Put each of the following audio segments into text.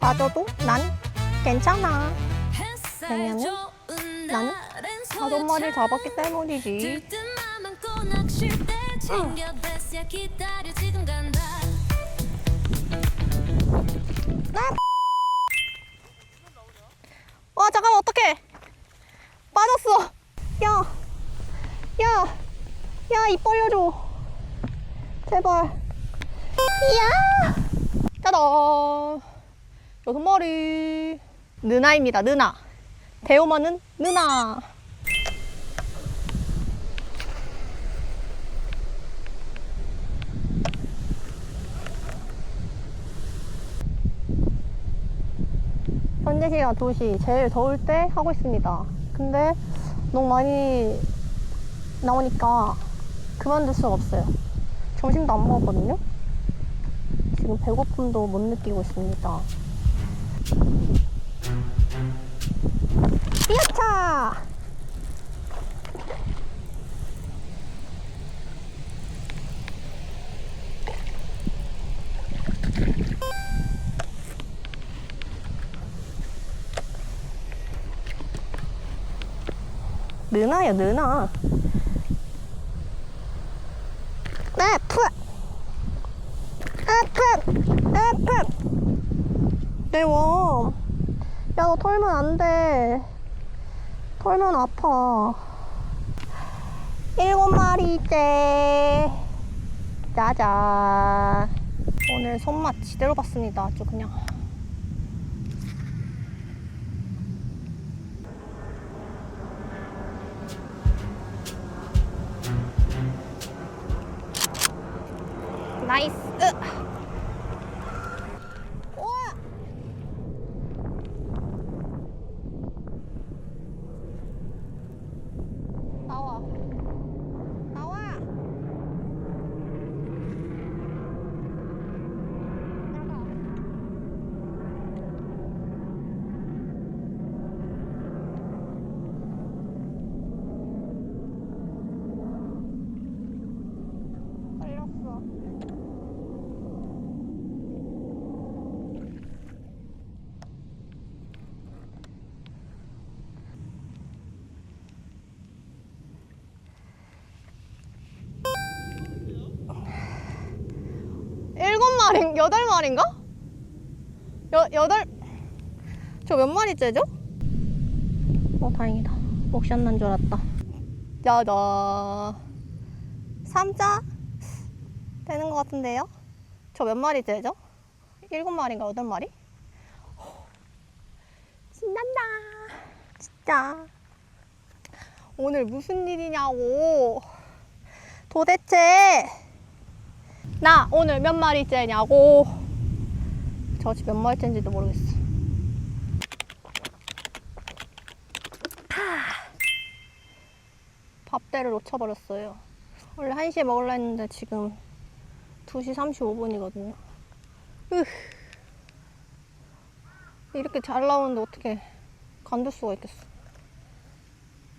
빠져도 난 괜찮아. 왜냐면 나는 마리를 잡았기 때문이지. 와 잠깐만 어떡해. 빠졌어. 야 야 야 입 벌려줘. 제발. 이야! 짜잔 여섯 마리 느나입니다 느나 대호마는 느나 현재 시간 2시 제일 더울 때 하고 있습니다. 근데 너무 많이 나오니까 그만둘 수가 없어요. 점심도 안 먹었거든요. 지금 배고픔도 못 느끼고 있습니다. 삐약차! 느나요 느나 아프 아프 아프 매워. 야 너 털면 안돼. 털면 아파. 일곱 마리째 짜잔. 오늘 손맛 지대로 봤습니다 아주 그냥. 나이스. 마리, 여덟 마리인가? 여, 여덟, 저 몇 마리째죠? 어, 다행이다. 옥션 난줄 알았다. 짜잔. 삼자 되는 것 같은데요? 저 몇 마리째죠? 일곱 마리인가 여덟 마리? 신난다. 진짜. 오늘 무슨 일이냐고. 도대체 나 오늘 몇 마리째냐고. 저 지금 몇 마리째인지도 모르겠어. 하. 밥대를 놓쳐버렸어요. 원래 1시에 먹으려 했는데 지금 2시 35분이거든요. 으. 이렇게 잘 나오는데 어떻게 간둘 수가 있겠어.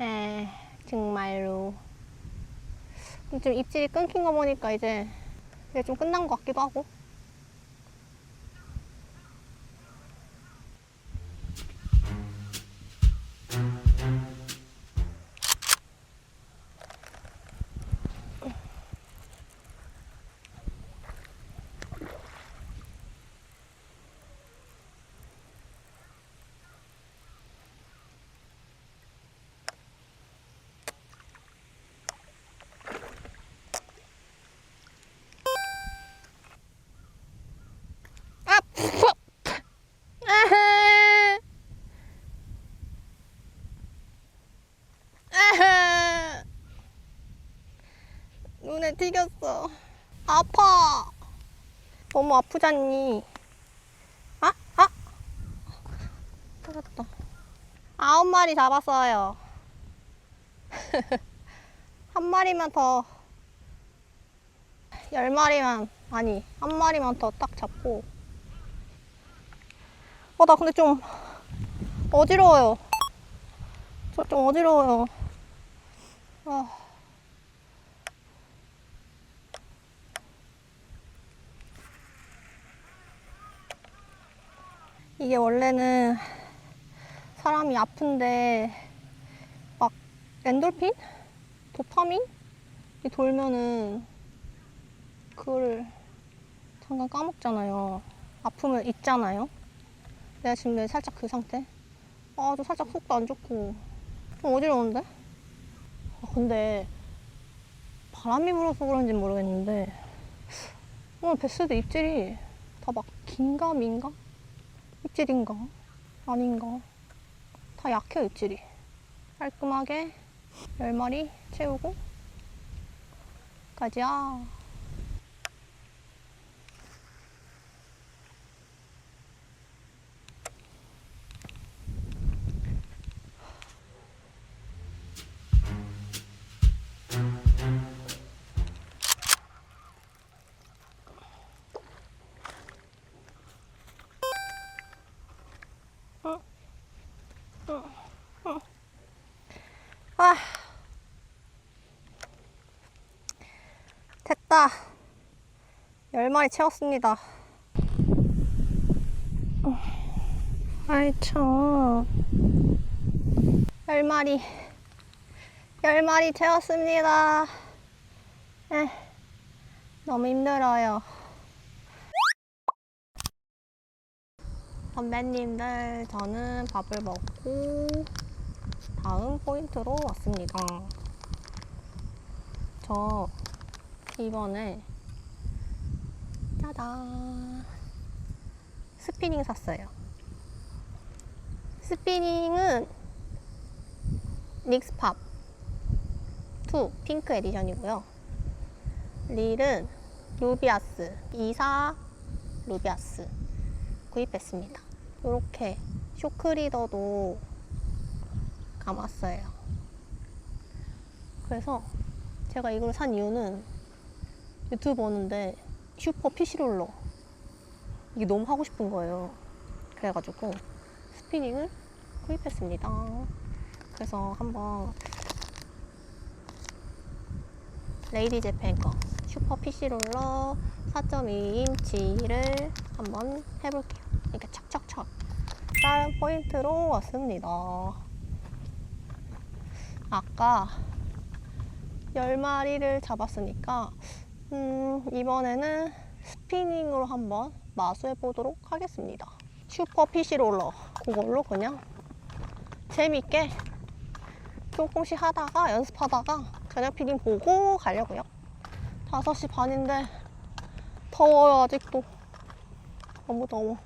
에, 정말로. 좀 입질이 끊긴 거 보니까 이제 이제 좀 끝난 것 같기도 하고. 눈에 튀겼어. 아파. 너무 아프잖니. 아, 아. 터졌다. 아홉 마리 잡았어요. 한 마리만 더. 열 마리만, 아니, 한 마리만 더 딱 잡고. 어, 나 근데 좀 어지러워요. 저 좀 어지러워요. 아. 이게 원래는 사람이 아픈데 막 엔돌핀? 도파민이 돌면은 그거를 잠깐 까먹잖아요. 아프면 잊잖아요. 내가 지금 살짝 그 상태. 아, 저 살짝 속도 안 좋고 좀 어지러운데? 아, 근데 바람이 불어서 그런지 모르겠는데 오늘 뱃스도 입질이 다 막 긴가 민가? 입질인가? 아닌가? 다 약해요 입질이 깔끔하게 10마리 채우고 가자 아. 됐다. 10마리 채웠습니다. 아이 참. 10마리. 10마리 채웠습니다. 에, 너무 힘들어요 선배님들 저는 밥을 먹고 다음 포인트로 왔습니다. 저 이번에 짜잔 스피닝 샀어요. 스피닝은 닉스팝 2 핑크 에디션이고요. 릴은 루비아스 24 루비아스 구입했습니다. 이렇게 쇼크리더도 감았어요. 그래서 제가 이걸 산 이유는 유튜브 보는데 슈퍼 피시롤러 이게 너무 하고 싶은 거예요. 그래가지고 스피닝을 구입했습니다. 그래서 한번 레이디 재팬 거 슈퍼 피시롤러 4.2인치를 한번 해볼게요. 이렇게 착착착 다른 포인트로 왔습니다. 아까 10마리를 잡았으니까 음, 이번에는 스피닝으로 한번 마수해 보도록 하겠습니다. 슈퍼 피시롤러 그걸로 그냥 재밌게 조금씩 하다가 연습하다가 저녁 피딩 보고 가려고요. 5시 반인데 더워요 아직도 너무 더워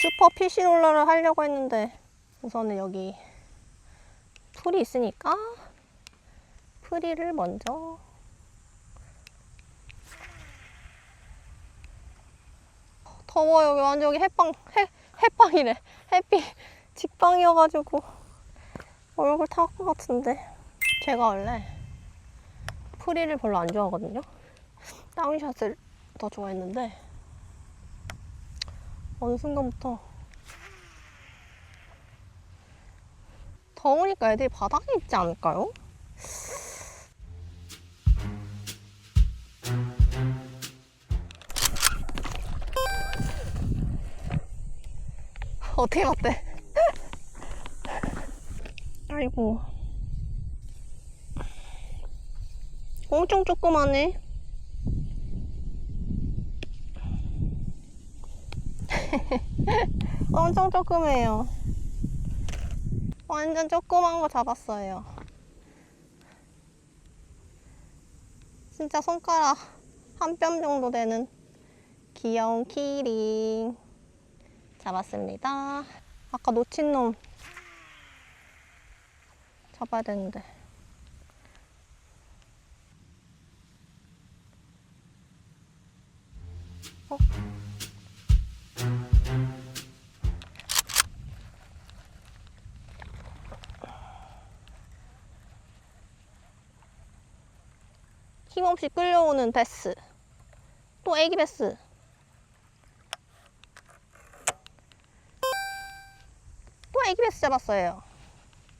슈퍼 피시롤러를 하려고 했는데 우선은 여기 풀이 있으니까 프리를 먼저 더워 여기 완전 여기 햇빵 해, 햇빵이래 햇빛 직방이어가지고 얼굴 탈 것 같은데. 제가 원래 프리를 별로 안 좋아하거든요. 다운샷을 더 좋아했는데 어느 순간부터 더우니까 애들이 바닥에 있지 않을까요? 어떻게 갔대? 아이고. 엄청 조그마네. 엄청 조그매요. 완전 조그만 거 잡았어요. 진짜 손가락 한 뼘 정도 되는 귀여운 키링 잡았습니다. 아까 놓친 놈 잡아야 되는데. 어? 힘없이 끌려오는 베스. 또 애기 베스. 또 애기 베스 잡았어요.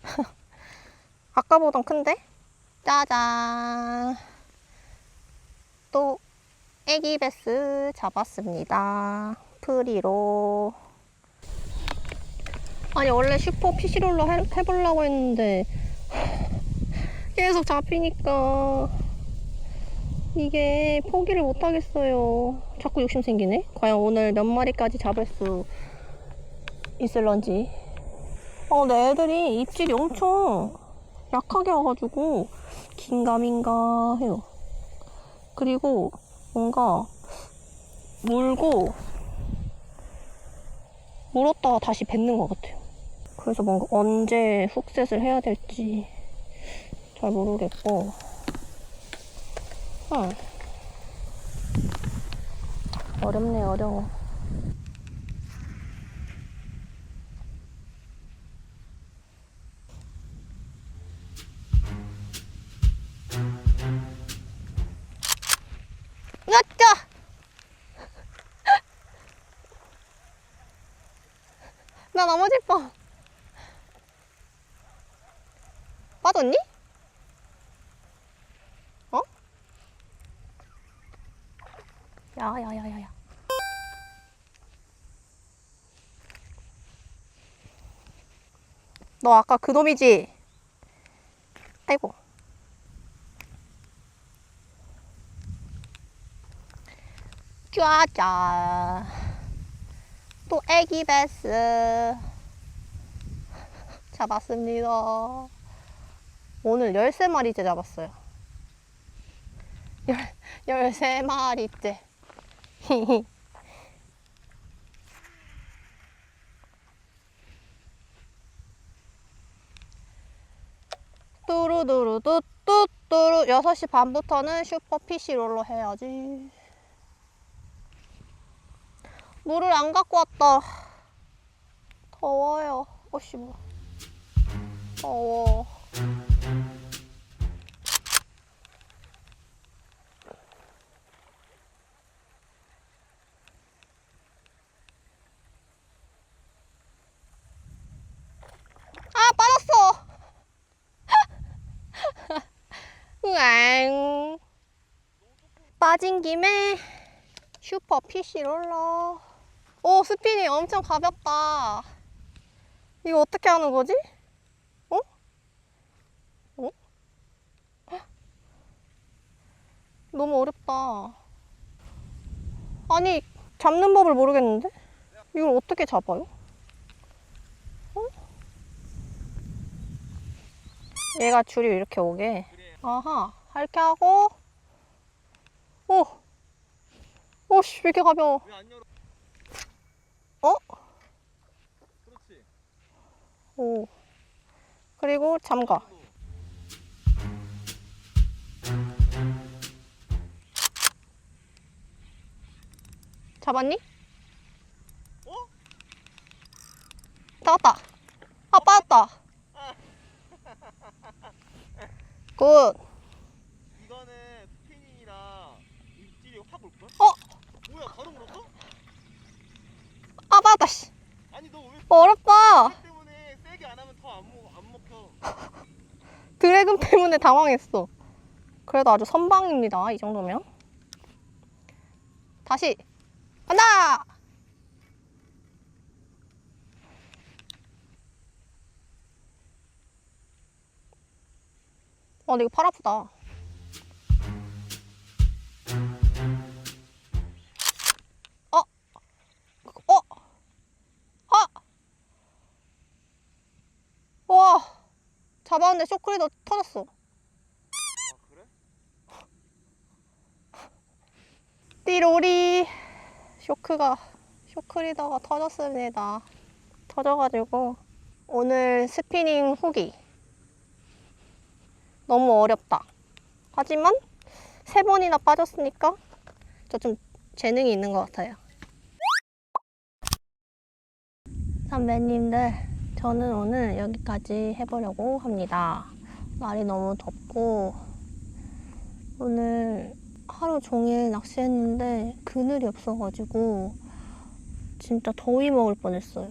아까보단 큰데? 짜잔. 또 애기 베스 잡았습니다. 프리로. 아니 원래 슈퍼 피시롤러 해, 해보려고 했는데 계속 잡히니까 이게 포기를 못 하겠어요. 자꾸 욕심 생기네. 과연 오늘 몇 마리까지 잡을 수 있을런지. 어, 근데 애들이 입질이 엄청 약하게 와가지고 긴가민가 해요. 그리고 뭔가 물고 물었다가 다시 뱉는 것 같아요. 그래서 뭔가 언제 훅셋을 해야 될지 잘 모르겠고. 응. 어렵네, 어려워. 으쌰! 나 넘어질 뻔. 빠졌니? 야야야야야. 너 아까 그 놈이지? 아이고. 짜자. 또 애기 베스. 잡았습니다. 오늘 13마리째 잡았어요. 열, 13마리째. 뚜루두루 뚜뚜뚜루 6시 반부터는 슈퍼 피시롤러 해야지. 물을 안 갖고 왔다. 더워요. 어씨 뭐. 더워. 아 빠졌어. 으앙. 빠진 김에 슈퍼 PC 롤러. 오 스피니 엄청 가볍다. 이거 어떻게 하는 거지? 어? 어? 헉. 너무 어렵다. 아니 잡는 법을 모르겠는데? 이걸 어떻게 잡아요? 어? 얘가 줄이 이렇게 오게. 아하, 이렇게 하고. 오, 오씨 왜 이렇게 가벼워? 왜 안 열어? 어? 그렇지. 오. 그리고 잠가. 잡았니? 어? 잡았다. 아, 빠졌다. 굿. 이거는 스피닝이라 입질이 확 올걸? 어? 뭐야 바로 물었어? 아, 빠졌다, 씨. 아니 너왜 어렵다. 그 때문에 세게 안 하면 더안 먹, 안 먹혀. 드래곤 때문에 당황했어. 그래도 아주 선방입니다. 이 정도면. 다시. 간다! 어, 근데 이거 팔 아프다. 잡았는데 쇼크리더 터졌어. 아 그래? 띠로리 쇼크가 쇼크리더가 터졌습니다. 터져가지고 오늘 스피닝 후기 너무 어렵다. 하지만 세 번이나 빠졌으니까 저 좀 재능이 있는 것 같아요. 선배님들, 저는 오늘 여기까지 해보려고 합니다. 날이 너무 덥고 오늘 하루 종일 낚시했는데 그늘이 없어가지고 진짜 더위 먹을 뻔했어요.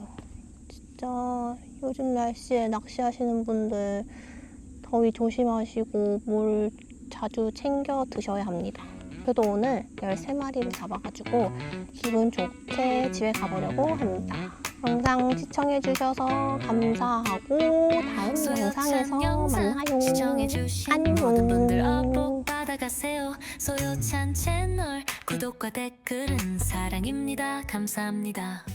진짜 요즘 날씨에 낚시하시는 분들 더위 조심하시고 물 자주 챙겨 드셔야 합니다. 그래도 오늘 13마리를 잡아가지고 기분 좋게 집에 가보려고 합니다. 영상 시청해주셔서 감사하고 다음 영상에서 만나요. 안녕. 받아가세요 소요찬 채널 구독과 댓글은 사랑입니다 감사합니다